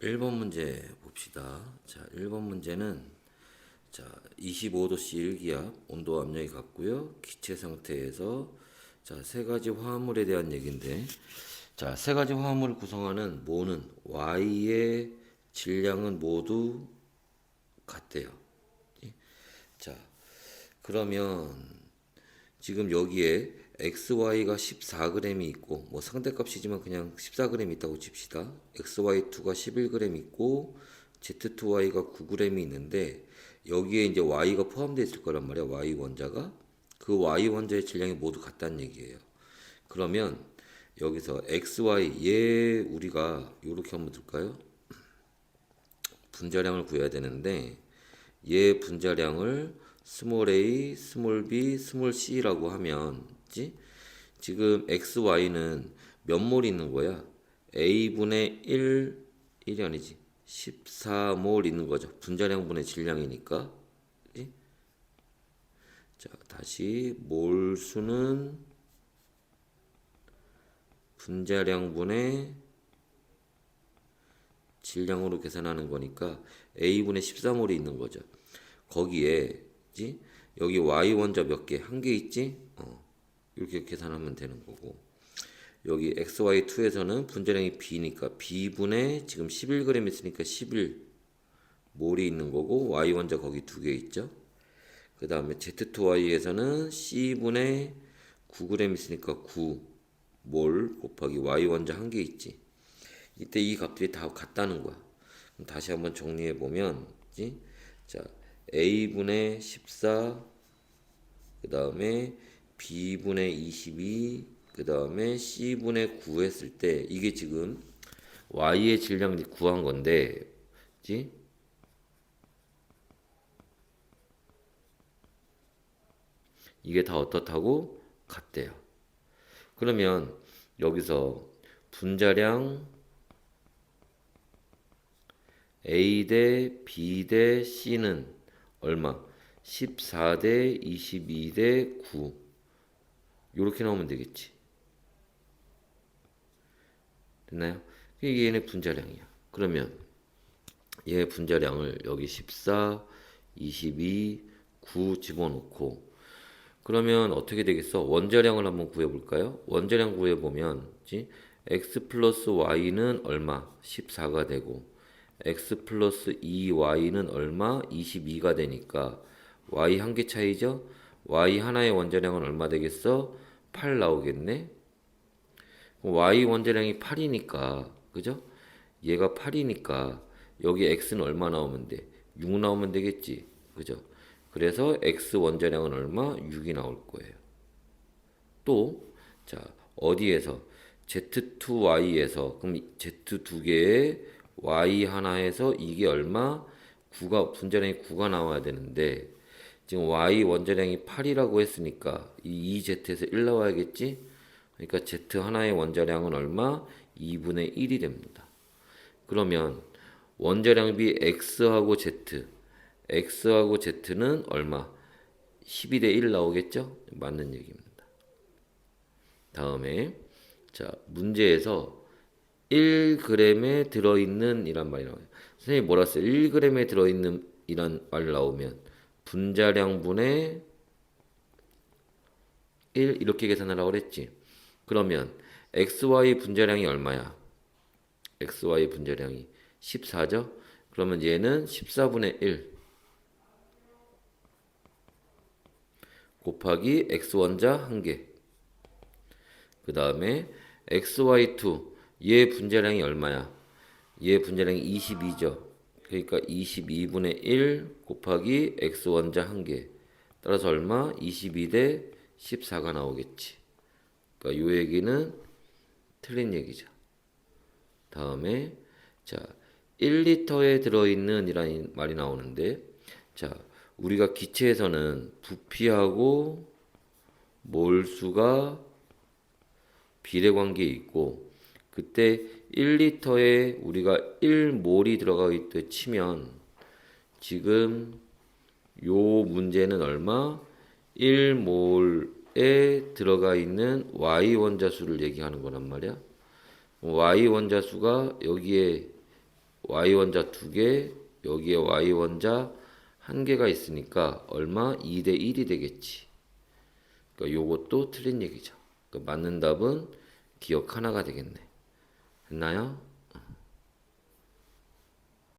1번 문제 봅시다. 자, 1번 문제는 자, 25도씨 일기압, 온도 압력이 같고요. 기체 상태에서 자, 세 가지 화합물에 대한 얘기인데 자, 세 가지 화합물을 구성하는 모는 Y의 질량은 모두 같대요. 예? 자, 그러면 지금 여기에 XY가 14g이 있고 뭐 상대값이지만 그냥 14g 있다고 칩시다. XY2가 11g 있고 Z2Y가 9g이 있는데 여기에 이제 Y가 포함되어 있을 거란 말이야. Y 원자가 그 Y 원자의 질량이 모두 같다는 얘기예요. 그러면 여기서 XY 얘 우리가 이렇게 한번 둘까요? 분자량을 구해야 되는데 얘 분자량을 스몰 a, 스몰 b, 스몰 c라고 하면 지 지금 x, y는 몇몰 있는 거야? a분의 1, 1이 아니지 14몰 있는 거죠. 분자량분의 질량이니까. 그지? 자, 다시 몰수는 분자량분의 질량으로 계산하는 거니까 a분의 14몰이 있는 거죠. 거기에 지 여기 y 원자 몇 개? 한 개 있지? 어. 이렇게 계산하면 되는 거고. 여기 xy2에서는 분자량이 b니까 b분의 지금 11g 있으니까 11 몰이 있는 거고 y 원자 거기 두 개 있죠. 그 다음에 z2y에서는 c분의 9g 있으니까 9몰 곱하기 y 원자 한 개 있지. 이때 이 값들이 다 같다는 거야. 다시 한번 정리해 보면, 지? 자, a분의 14, 그 다음에 b분의 22, 그 다음에 c분의 9 했을 때 이게 지금 y의 질량을 구한 건데, 지? 이게 다 어떻다고 같대요. 그러면 여기서 분자량 A 대 B 대 C는 얼마? 14 대 22 대 9. 이렇게 나오면 되겠지. 됐나요? 이게 얘네 분자량이야. 그러면 얘 분자량을 여기 14, 22, 9 집어넣고 그러면 어떻게 되겠어? 원자량을 한번 구해볼까요? 원자량 구해보면 x 플러스 y는 얼마? 14가 되고 x 플러스 2y는 얼마? 22가 되니까 y 한 개 차이죠? y 하나의 원자량은 얼마 되겠어? 8 나오겠네? y 원자량이 8이니까 그죠? 얘가 8이니까 여기 x는 얼마 나오면 돼? 6 나오면 되겠지 그죠? 그래서 x 원자량은 얼마? 6이 나올 거예요. 또, 자, 어디에서? z2y에서, 그럼 z 두 개에 y 하나에서 이게 얼마? 9가, 분자량이 9가 나와야 되는데, 지금 y 원자량이 8이라고 했으니까, 이 2z에서 1 나와야겠지? 그러니까 z 하나의 원자량은 얼마? 2분의 1이 됩니다. 그러면, 원자량비 x하고 z, x하고 z는 얼마? 12대 1 나오겠죠? 맞는 얘기입니다. 다음에 자 문제에서 1g에 들어있는 이란 말이 나와요. 선생님이 뭐라 했어요? 1g에 들어있는 이란 말 나오면 분자량분의 1 이렇게 계산하라고 그랬지. 그러면 xy 분자량이 얼마야? xy 분자량이 14죠? 그러면 얘는 14분의 1 곱하기 x원자 1개. 그 다음에 xy2 얘 분자량이 얼마야? 얘 분자량이 22죠. 그러니까 22분의 1 곱하기 x원자 1개. 따라서 얼마? 22 대 14가 나오겠지. 그러니까 요 얘기는 틀린 얘기죠. 다음에 자 1리터에 들어 있는 이라는 말이 나오는데 자 우리가 기체에서는 부피하고 몰수가 비례 관계에 있고 그때 1리터에 우리가 1몰이 들어가 있다 치면 지금 요 문제는 얼마? 1몰에 들어가 있는 Y 원자 수를 얘기하는 거란 말이야. Y 원자 수가 여기에 y 원자 두 개, 여기에 y 원자 한 개가 있으니까 얼마? 2 대 1이 되겠지. 그러니까 요것도 틀린 얘기죠. 그러니까 맞는 답은 기억 하나가 되겠네. 했나요?